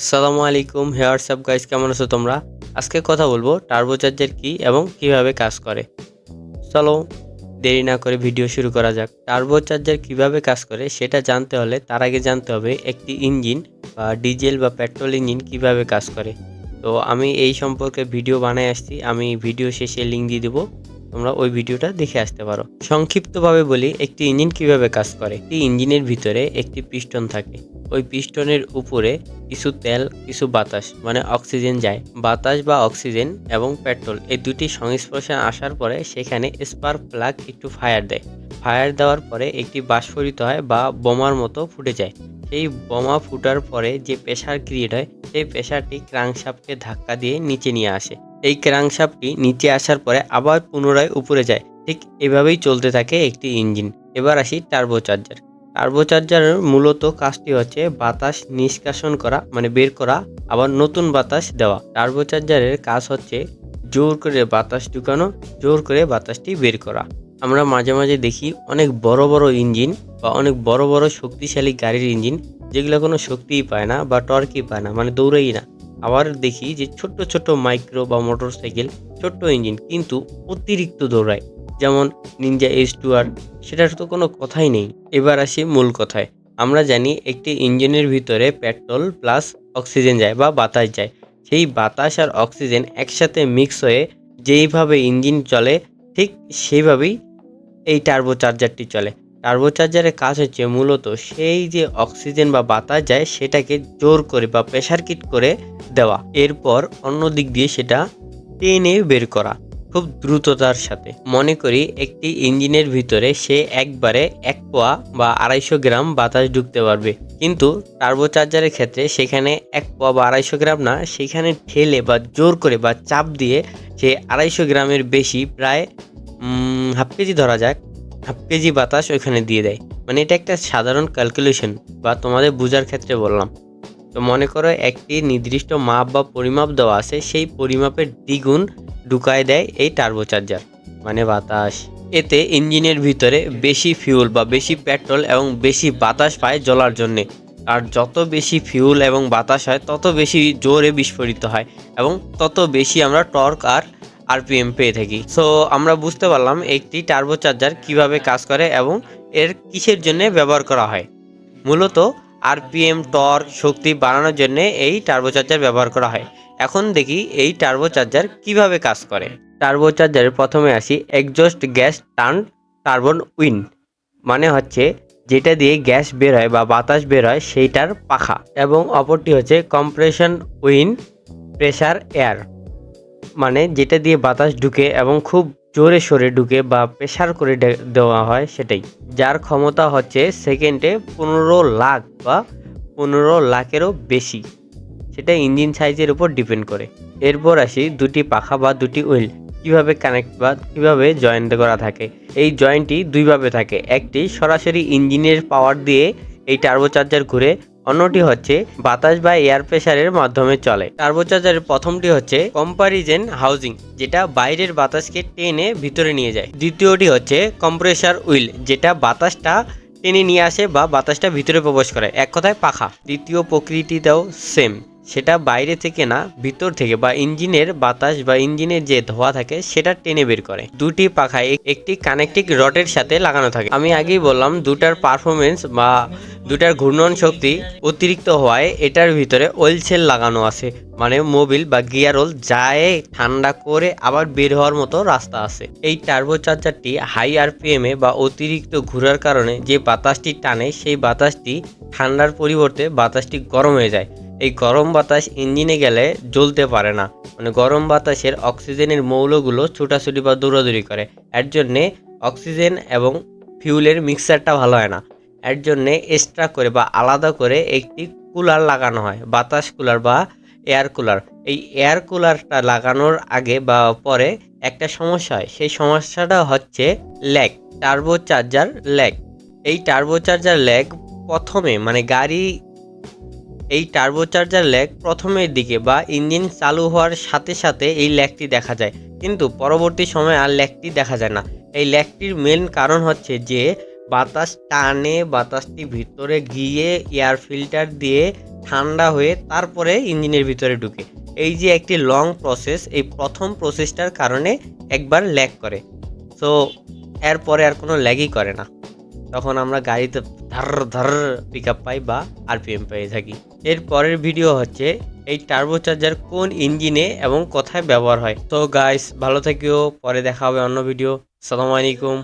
আসসালামু আলাইকুম hair sub guys কেমন আছো তোমরা? আজকে কথা বলব টার্বোচার্জার কি এবং কীভাবে কাজ করে। চলো, দেরি না করে ভিডিও শুরু করা যাক। টার্বোচার্জার কীভাবে কাজ করে সেটা জানতে হলে তার আগে জানতে হবে একটি ইঞ্জিন বা ডিজেল বা পেট্রোল ইঞ্জিন কীভাবে কাজ করে। তো আমি এই সম্পর্কে ভিডিও বানায় আসছি, আমি ভিডিও শেষে লিঙ্ক দিয়ে দেবো। তোমরা ওই ভিডিওটা দেখে আসতে পারো। সংক্ষিপ্তভাবে বলি, একটি ইঞ্জিন কীভাবে কাজ করে? একটি ইঞ্জিনের ভিতরে একটি পিস্টন থাকে। ওই পিস্টনের উপরে কিছু তেল, কিছু বাতাস মানে অক্সিজেন যায়। বাতাস বা অক্সিজেন এবং পেট্রোল এই দুটি সংস্পর্শে আসার পরে সেখানে স্পার্ক প্লাগ, একটু ফায়ার দেয়। ফায়ার দেওয়ার পরে একটি বাষ্পরিত হয় বা বোমার মতো ফুটে যায়। সেই বোমা ফুটার পরে যে প্রেশার ক্রিয়েট হয়, সেই প্রেশারটি ক্রাংশাপকে ধাক্কা দিয়ে নিচে নিয়ে আসে। এই ক্রাংশাপটি নিচে আসার পরে আবার পুনরায় উপরে যায়। ঠিক এভাবেই চলতে থাকে একটি ইঞ্জিন। এবার আসি টার্বোচার্জার। টার্বোচার্জারের মূলত কাজটি হচ্ছে বাতাস নিষ্কাশন করা মানে বের করা, আবার নতুন বাতাস দেওয়া। টার্বোচার্জারের কাজ হচ্ছে জোর করে বাতাস ঢুকানো, জোর করে বাতাসটি বের করা। আমরা মাঝে মাঝে দেখি অনেক বড় বড় ইঞ্জিন বা অনেক বড় বড় শক্তিশালী গাড়ির ইঞ্জিন, যেগুলো কোনো শক্তিই পায় না বা টর্কই পায় না মানে দৌড়েই না। আবার দেখি যে ছোট্ট ছোট্ট মাইক্রো বা মোটর সাইকেল ছোট্ট ইঞ্জিন কিন্তু অতিরিক্ত দৌড়ায়। যেমন নিনজা এস টু আর সেটার তো কোনো কথাই নেই। এবার আসি মূল কথায়। আমরা জানি একটি ইঞ্জিনের ভিতরে পেট্রোল প্লাস অক্সিজেন যায় বা বাতাস যায়। সেই বাতাস আর অক্সিজেন একসাথে মিক্স হয়ে যেইভাবে ইঞ্জিন চলে, ঠিক সেইভাবেই এই টার্বোচার্জারটি চলে। টার্বোচার্জারের কাজ হচ্ছে মূলত সেই যে অক্সিজেন বা বাতাস যায়, সেটাকে জোর করে বা প্রেশার কিট করে দেওয়া। এরপর অন্য দিক দিয়ে সেটা টেনে বের করা, খুব দ্রুততার সাথে। মনে করি একটি ইঞ্জিনের ভিতরে সে একবারে এক পোয়া বা আড়াইশো গ্রাম বাতাস ঢুকতে পারবে। কিন্তু টার্বোচার্জারের ক্ষেত্রে সেখানে এক পোয়া বা আড়াইশো গ্রাম না, সেখানে ঠেলে বা জোর করে বা চাপ দিয়ে সে আড়াইশো গ্রামের বেশি, প্রায় হাফ কেজি ধরা যাক হাফ কেজি বাতাস ওইখানে দিয়ে দেয়। মানে এটা একটা সাধারণ ক্যালকুলেশন বা তোমাদের বোঝার ক্ষেত্রে বললাম। তো মনে করো একটি নির্দিষ্ট মাপ বা পরিমাপ দেওয়া আছে, সেই পরিমাপের দ্বিগুণ ঢুকায় দেয় এই টার্বোচার্জার মানে বাতাস। এতে ইঞ্জিনের ভিতরে বেশি ফিউল বা বেশি পেট্রোল এবং বেশি বাতাস পায় জ্বলার জন্যে। আর যত বেশি ফিউল এবং বাতাস হয়, তত বেশি জোরে বিস্ফোরিত হয় এবং তত বেশি আমরা টর্ক আর আরপিএম পেয়ে থাকি। সো আমরা বুঝতে পারলাম একটি টার্বো চার্জার কীভাবে কাজ করে এবং এর কিসের জন্য ব্যবহার করা হয়। মূলত আরপিএম টর্ক শক্তি বাড়ানোর জন্য এই টার্বো চার্জার ব্যবহার করা হয়। এখন দেখি এই টার্বো চার্জার কীভাবে কাজ করে। টার্বোচার্জারের প্রথমে আসি এক্সজস্ট গ্যাস টার্ন টার্বন উইন মানে হচ্ছে যেটা দিয়ে গ্যাস বের হয় বা বাতাস বের হয় সেইটার পাখা, এবং অপরটি হচ্ছে কম্প্রেশন উইন প্রেসার এয়ার মানে যেটা দিয়ে বাতাস ঢুকে এবং খুব জোরে সরে ঢুকে বা প্রেসার করে দেওয়া হয় সেটাই। যার ক্ষমতা হচ্ছে সেকেন্ডে পনেরো লাখ বা পনেরো লাখেরও বেশি। সেটা ইঞ্জিন সাইজের উপর ডিপেন্ড করে। এরপর আসি দুটি পাখা বা দুটি হুইল। কীভাবে কানেক্ট বা কীভাবে জয়েন্ট করা থাকে? এই জয়েন্টটি দুইভাবে থাকে। একটি সরাসরি ইঞ্জিনের পাওয়ার দিয়ে এই টার্বোচার্জার ঘুরে অন্যটি হচ্ছে বাতাস বা এয়ার প্রেশারের মাধ্যমে চলে। টার্বোচার্জারের প্রথমটি হচ্ছে কম্পারিজেন হাউজিং যেটা বাইরের বাতাসকে টেনে ভিতরে নিয়ে যায়। দ্বিতীয়টি হচ্ছে কম্প্রেসার উইল যেটা বাতাসটা টেনে নিয়ে আসে বা বাতাসটা ভিতরে প্রবেশ করে, এক কথায় পাখা। দ্বিতীয় প্রকৃতিটাও সেম সেটা বাইরে থেকে না, ভিতর থেকে বা ইঞ্জিনের বাতাস বা ইঞ্জিনের যে ধোয়া থাকে সেটা টেনে বের করে। দুটি পাখা এক- একটি কানেকটিক রডের সাথে লাগানো থাকে। আমি আগেই বললাম, দুটার পারফরমেন্স বা দুটার ঘূর্ণন শক্তি অতিরিক্ত হওয়ায় এটার ভিতরে ওয়েল সেল লাগানো আছে। মানে মোবিল বা গিয়ার ওল যায় ঠান্ডা করে আবার বের হওয়ার মতো রাস্তা আছে। এই টার্বো চার্জারটি হাই আরপিএম এ বা অতিরিক্ত ঘোরার কারণে যে বাতাসটি টানে, সেই বাতাসটি ঠান্ডার পরিবর্তে বাতাসটি গরম হয়ে যায়। এই গরম বাতাস ইঞ্জিনে গেলে জ্বলতে পারে না। মানে গরম বাতাসের অক্সিজেনের মৌলগুলো ছোটাছুটি বা দৌড়াদৌড়ি করে। এর জন্যে অক্সিজেন এবং ফিউলের মিক্সারটা ভালো হয় না। এর জন্যে এক্সট্রা করে বা আলাদা করে একটি কুলার লাগানো হয়, বাতাস কুলার বা এয়ার কুলার। এই এয়ার কুলারটা লাগানোর আগে বা পরে একটা সমস্যা হয়। সেই সমস্যাটা হচ্ছে ল্যাগ টার্বো চার্জার ল্যাগ। এই টার্বো চার্জার ল্যাগ প্রথমে মানে গাড়ি এই টার্বোচার্জার ল্যাগ প্রথমের দিকে বা ইঞ্জিন চালু হওয়ার সাথে সাথে এই ল্যাগটি দেখা যায়। কিন্তু পরবর্তী সময় আর ল্যাগটি দেখা যায় না। এই ল্যাগটির মেন কারণ হচ্ছে যে, বাতাস টানে, বাতাসটি ভিতরে গিয়ে এয়ার ফিল্টার দিয়ে ঠান্ডা হয়ে তারপরে ইঞ্জিনের ভিতরে ঢুকে। এই যে একটি লং প্রসেস এই প্রথম প্রসেসটার কারণে একবার ল্যাগ করে। সো এরপরে আর কোনো ল্যাগই করে না। তখন আমরা গাড়িতে ধর ধর পিক আপ পাই বা আরপিএম পেয়ে থাকি। এর পরের ভিডিও হচ্ছে এই টার্বোচার্জার কোন ইঞ্জিনে এবং কোথায় ব্যবহার হয়। তো গাইস ভালো থেকেও পরে দেখা হবে অন্য ভিডিও সালাম আলাইকুম।